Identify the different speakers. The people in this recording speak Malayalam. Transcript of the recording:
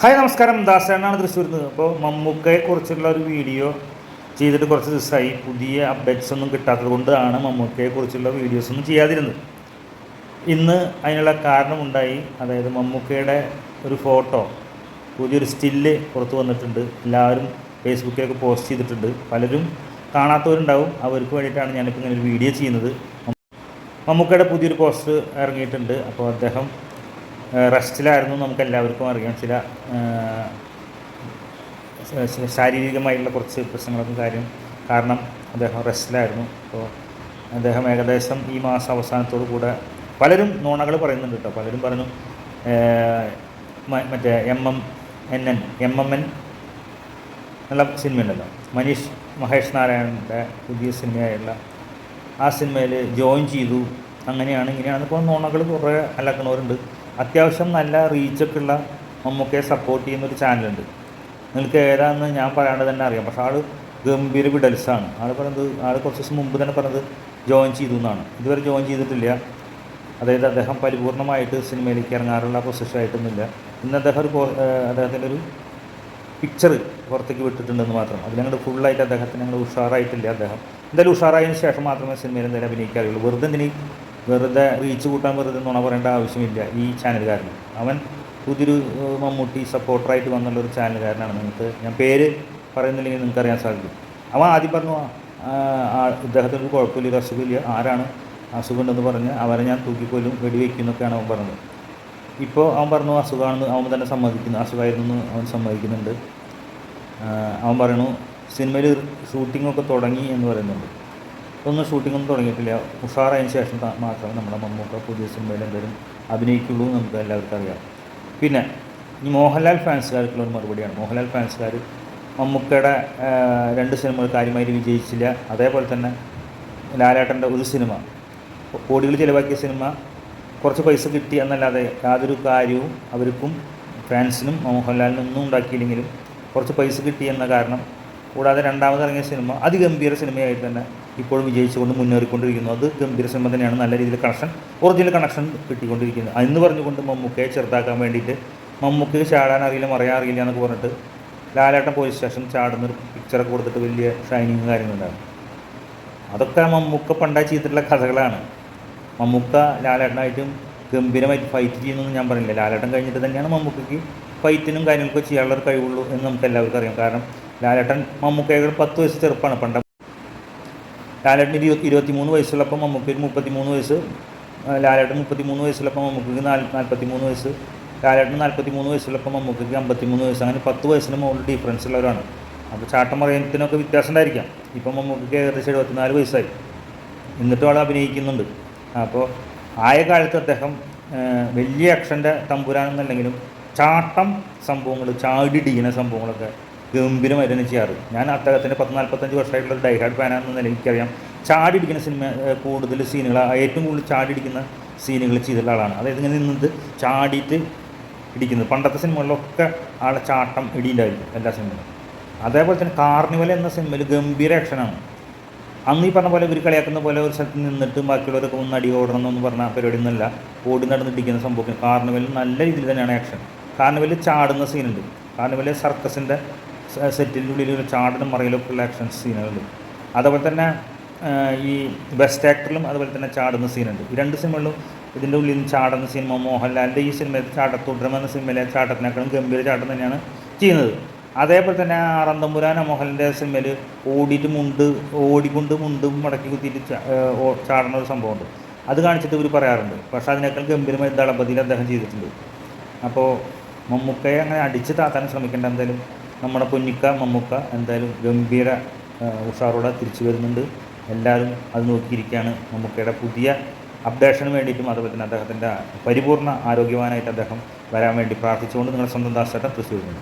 Speaker 1: ഹായ് നമസ്കാരം. ദാസേനാണ് തൃശ്ശൂരിൽ നിന്ന് അപ്പോൾ മമ്മൂക്കയെ കുറിച്ചുള്ള ഒരു വീഡിയോ ചെയ്തിട്ട് കുറച്ച് ദിവസമായി. പുതിയ അപ്ഡേറ്റ്സ് ഒന്നും കിട്ടാത്തത് കൊണ്ടാണ് മമ്മൂക്കയെ കുറിച്ചുള്ള വീഡിയോസ് ഒന്നും ചെയ്യാതിരുന്നത്. ഇന്ന് അതിനുള്ള കാരണമുണ്ടായി. അതായത് മമ്മൂക്കയുടെ ഒരു ഫോട്ടോ പുതിയൊരു സ്റ്റില്ല് പുറത്ത് വന്നിട്ടുണ്ട്. എല്ലാവരും ഫേസ്ബുക്കിലൊക്കെ പോസ്റ്റ് ചെയ്തിട്ടുണ്ട്. പലരും കാണാത്തവരുണ്ടാവും. അവർക്ക് വേണ്ടിയിട്ടാണ് ഞാനിപ്പോൾ ഇങ്ങനെ ഒരു വീഡിയോ ചെയ്യുന്നത്. മമ്മൂക്കയുടെ പുതിയൊരു പോസ്റ്റ് ഇറങ്ങിയിട്ടുണ്ട്. അപ്പോൾ അദ്ദേഹം റെസ്റ്റിലായിരുന്നു നമുക്ക് എല്ലാവർക്കും അറിയാം. ചില ശാരീരികമായിട്ടുള്ള കുറച്ച് പ്രശ്നങ്ങളൊക്കെ കാര്യം കാരണം അദ്ദേഹം റെസ്റ്റിലായിരുന്നു. അപ്പോൾ അദ്ദേഹം ഏകദേശം ഈ മാസം അവസാനത്തോടു കൂടെ പലരും നോണകൾ പറയുന്നുണ്ട് കേട്ടോ. പലരും പറഞ്ഞു മറ്റേ M M N N M M N എന്നുള്ള സിനിമയുണ്ടല്ലോ. മനീഷ് മഹേഷ് നാരായണന്റെ പുതിയ സിനിമയായുള്ള ആ സിനിമയിൽ ജോയിൻ ചെയ്തു. അങ്ങനെയാണ് ഇങ്ങനെയാണ്. ഇപ്പോൾ നോണകൾ കുറേ അലക്കണവരുണ്ട്. അത്യാവശ്യം നല്ല റീച്ചൊക്കെ ഉള്ള മമ്മൂക്കയെ സപ്പോർട്ട് ചെയ്യുന്ന ഒരു ചാനലുണ്ട് നിങ്ങൾക്ക് ഏതാണെന്ന് ഞാൻ പറയാണ്ട് തന്നെ അറിയാം. പക്ഷേ ആൾ ഗംഭീര വിഡൽസാണ് ആൾ പറയുന്നത് ആൾ കുറച്ച് ദിവസം മുമ്പ് തന്നെ പറഞ്ഞത് ജോയിൻ ചെയ്തു എന്നാണ്. ഇതുവരെ ജോയിൻ ചെയ്തിട്ടില്ല. അതായത് അദ്ദേഹം പരിപൂർണമായിട്ട് സിനിമയിലേക്ക് ഇറങ്ങാറുള്ള പൊസിഷൻ ആയിട്ടൊന്നുമില്ല. ഇന്ന് അദ്ദേഹം ഒരു അദ്ദേഹത്തിന്റെ ഒരു പിക്ചർ പുറത്തേക്ക് വിട്ടിട്ടുണ്ടെന്ന് മാത്രം. അതിലങ്ങോട്ട് ഫുള്ളായിട്ട് അദ്ദേഹത്തിന് ഞങ്ങൾ ഉഷാറായിട്ടില്ല അദ്ദേഹം. എന്തായാലും ഉഷാറായതിനു ശേഷം മാത്രമേ സിനിമയിൽ എന്തായാലും അഭിനയിക്കാറുള്ളൂ. വെറുതെ എന്തിന് വെറുതെ റീച്ച് കൂട്ടാൻ വെറുതെ നുണ പറയേണ്ട ആവശ്യമില്ല ഈ ചാനലുകാരന്. അവൻ പുതിയൊരു മമ്മൂട്ടി സപ്പോർട്ടറായിട്ട് വന്നുള്ള ഒരു ചാനലുകാരനാണ്. നിങ്ങൾക്ക് ഞാൻ പേര് പറയുന്നില്ലെങ്കിൽ നിങ്ങൾക്ക് അറിയാൻ സാധിക്കും. അവൻ ആദ്യം പറഞ്ഞു ഇദ്ദേഹത്തിന് കുഴപ്പമില്ല ഒരു അസുഖമില്ല. ആരാണ് അസുഖമുണ്ടെന്ന് പറഞ്ഞ് അവരെ ഞാൻ തൂക്കിക്കൊല്ലും വെടിവെക്കും എന്നൊക്കെയാണ് അവൻ പറഞ്ഞത്. ഇപ്പോൾ അവൻ പറഞ്ഞു അസുഖമാണെന്ന് അവൻ തന്നെ സമ്മതിക്കുന്നു അസുഖമായിരുന്നു അവൻ സമ്മതിക്കുന്നുണ്ട്. അവൻ പറയണു സിനിമയിൽ ഷൂട്ടിങ്ങൊക്കെ തുടങ്ങി എന്ന് പറയുന്നുണ്ട്. ഒന്നും ഷൂട്ടിങ്ങൊന്നും തുടങ്ങിയിട്ടില്ല. ഉഷാറായതിനു ശേഷം മാത്രമേ നമ്മുടെ മമ്മൂക്ക പുതിയ സിനിമയിൽ എന്തെങ്കിലും അഭിനയിക്കുള്ളൂ എന്ന് നമുക്ക് എല്ലാവർക്കും അറിയാം. പിന്നെ ഈ മോഹൻലാൽ ഫാൻസുകാർക്കുള്ള ഒരു മറുപടിയാണ്. മോഹൻലാൽ ഫാൻസുകാർ മമ്മൂക്കയുടെ രണ്ട് സിനിമകൾ കാര്യമായിട്ട് വിജയിച്ചില്ല. അതേപോലെ തന്നെ ലാലേട്ടന്റെ ഒരു സിനിമ കോടികൾ ചിലവാക്കിയ സിനിമ കുറച്ച് പൈസ കിട്ടി എന്നല്ലാതെ യാതൊരു കാര്യവും അവർക്കും ഫാൻസിനും മോഹൻലാലിനും ഒന്നും ഉണ്ടാക്കിയില്ലെങ്കിലും കുറച്ച് പൈസ കിട്ടി എന്ന കാരണം കൂടാതെ രണ്ടാമത് ഇറങ്ങിയ സിനിമ അതിഗംഭീര സിനിമയായിട്ട് തന്നെ ഇപ്പോഴും വിജയിച്ചുകൊണ്ട് മുന്നേറിക്കൊണ്ടിരിക്കുന്നു. അത് ഗംഭീര സിനിമ തന്നെയാണ് നല്ല രീതിയിൽ കണക്ഷൻ ഒറിജിനൽ കണക്ഷൻ കിട്ടിക്കൊണ്ടിരിക്കുന്നത് എന്ന് പറഞ്ഞുകൊണ്ട് മമ്മൂക്കയെ ചെറുതാക്കാൻ വേണ്ടിയിട്ട് മമ്മൂക്കയ്ക്ക് ചാടാൻ അറിയില്ല മറിയാൻ അറിയില്ല എന്നൊക്കെ പറഞ്ഞിട്ട് ലാലേട്ടൻ പോലീസ് സ്റ്റേഷൻ ചാടുന്നൊരു പിക്ചറൊക്കെ കൊടുത്തിട്ട് വലിയ ഷൈനിങ് കാര്യങ്ങളുണ്ടാകും അതൊക്കെ മമ്മൂക്ക പണ്ടായി ചെയ്തിട്ടുള്ള കഥകളാണ്. മമ്മൂക്ക ലാലേട്ടനായിട്ടും ഗംഭീരമായിട്ട് ഫൈറ്റ് ചെയ്യുന്നൊന്നും ഞാൻ പറഞ്ഞില്ല. ലാലേട്ടൻ കഴിഞ്ഞിട്ട് തന്നെയാണ് മമ്മൂക്കയ്ക്ക് ഫൈറ്റിനും കാര്യങ്ങളൊക്കെ ചെയ്യാനുള്ള കഴിവുള്ളൂ എന്ന് നമുക്ക് എല്ലാവർക്കും അറിയാം. കാരണം ലാലേട്ടൻ മമ്മൂക്കയുടെ പത്ത് വയസ്സ് ചെറുപ്പമാണ് പണ്ട് ലാലേട്ടൻ ഇരുപത്തി ഇരുപത്തി മൂന്ന് വയസ്സുള്ളപ്പം മമ്മൂക്കിന് മുപ്പത്തി മൂന്ന് വയസ്സ്. ലാലേട്ടൻ മുപ്പത്തി മൂന്ന് വയസ്സുള്ളപ്പം മമ്മൂക്കിക്ക് നാല് നാൽപ്പത്തി മൂന്ന് വയസ്സ്. ലാലേട്ടൻ നാൽപ്പത്തി മൂന്ന് വയസ്സുള്ളപ്പം മമ്മൂക്കിക്ക് അമ്പത്തി മൂന്ന് വയസ്സ്. അങ്ങനെ പത്ത് വയസ്സിന് മുകളിൽ ഡിഫറൻസ് ഉള്ളവരാണ്. അപ്പോൾ ചാട്ടം പറയുന്നതിനൊക്കെ വ്യത്യാസം ഉണ്ടായിരിക്കാം. ഇപ്പം മമ്മൂക്കിക്ക് ഏകദേശം എഴുപത്തിനാല് വയസ്സായി. എന്നിട്ടും ആൾ അഭിനയിക്കുന്നുണ്ട്. അപ്പോൾ ആയ കാലത്ത് അദ്ദേഹം വലിയ അക്ഷന്റെ തമ്പുരാനെന്നല്ലെങ്കിലും ചാട്ടം സംഭവങ്ങൾ ചാടിടിക്കുന്ന സംഭവങ്ങളൊക്കെ ഗംഭീരമായിട്ട് തന്നെ ചെയ്യാറ്. ഞാൻ അദ്ദേഹത്തിന്റെ പത്ത് നാൽപ്പത്തഞ്ച് വർഷമായിട്ടുള്ള ഒരു ഡൈഹാർഡ് ഫാനാണെന്ന് നിലയിൽ എനിക്കറിയാം. ചാടിടിക്കുന്ന സിനിമ കൂടുതൽ സീനുകൾ ഏറ്റവും കൂടുതൽ ചാടിടിക്കുന്ന സീനുകൾ ചെയ്തിട്ടുള്ള ആളാണ്. അതായത് ഇങ്ങനെ നിന്നത് ചാടിയിട്ട് ഇടിക്കുന്നത്. പണ്ടത്തെ സിനിമകളിലൊക്കെ ആളെ ചാട്ടം ഇടിയിലായിരിക്കും എല്ലാ സിനിമയിലും. അതേപോലെ തന്നെ കാർണിവൽ എന്ന സിനിമയിൽ ഗംഭീര ആക്ഷനാണ് അന്ന് ഈ പറഞ്ഞ പോലെ ഇവർ കളിയാക്കുന്ന പോലെ ഒരു സ്ഥലത്ത് നിന്നിട്ട് ബാക്കിയുള്ളവരൊക്കെ ഒന്ന് അടി ഓടണം എന്നൊന്നും പറഞ്ഞ പരിപാടി ഒന്നുമല്ല ഓടി നടന്നിട്ടിരിക്കുന്ന സംഭവം. കാർണിവലിൽ നല്ല രീതിയിൽ തന്നെയാണ് ആക്ഷൻ കാർണിവലിൽ ചാടുന്ന സീനുണ്ട് കാർണിവലിൽ സർക്കസിന്റെ സെറ്റിന്റെ ഉള്ളിൽ ഒരു ചാടലും മറയിലൊക്കെ ഉള്ള ആക്ഷൻ സീനുകളുണ്ട് അതുപോലെ തന്നെ ഈ ബെസ്റ്റ് ആക്ടറിലും അതുപോലെ തന്നെ ചാടുന്ന സീനുണ്ട് ഈ രണ്ട് സിനിമകളിലും ഇതിന്റെ ഉള്ളിൽ നിന്ന് ചാടുന്ന സിനിമ മോഹൻലാലിന്റെ ഈ സിനിമയിൽ ചാട്ടത്തുടരം എന്ന സിനിമയിലെ ചാട്ടത്തിനേക്കാളും ഗംഭീര ചാട്ടം തന്നെയാണ് ചെയ്യുന്നത്. അതേപോലെ തന്നെ അറന്തമ്പുരാന മോഹന്റെ സിനിമയിൽ ഓടിയിട്ട് മുണ്ട് ഓടിക്കൊണ്ട് മുണ്ടും മടക്കി കുത്തിയിട്ട് ചാടുന്ന ഒരു സംഭവമുണ്ട്. അത് കാണിച്ചിട്ട് ഇവർ പറയാറുണ്ട്. പക്ഷേ അതിനേക്കാൾ ഗംഭീരമായി ദളപതിയിൽ അദ്ദേഹം ചെയ്തിട്ടുണ്ട്. അപ്പോൾ മമ്മൂക്കയെ അങ്ങനെ അടിച്ച് താത്താൻ ശ്രമിക്കേണ്ട എന്തായാലും നമ്മുടെ പൊന്നിക്ക മമ്മൂക്ക എന്തായാലും ഗംഭീര ഉഷാറോടെ തിരിച്ചു വരുന്നുണ്ട്. എല്ലാവരും അത് നോക്കിയിരിക്കുകയാണ് മമ്മൂക്കയുടെ പുതിയ അപ്ഡേഷന് വേണ്ടിയിട്ടും അതുപോലെ തന്നെ അദ്ദേഹത്തിന്റെ പരിപൂർണ ആരോഗ്യവാനായിട്ട് അദ്ദേഹം വരാൻ വേണ്ടി പ്രാർത്ഥിച്ചുകൊണ്ട് നിങ്ങളുടെ സ്വന്തം ദാസേട്ടൻ തൃശ്ശൂരിൽ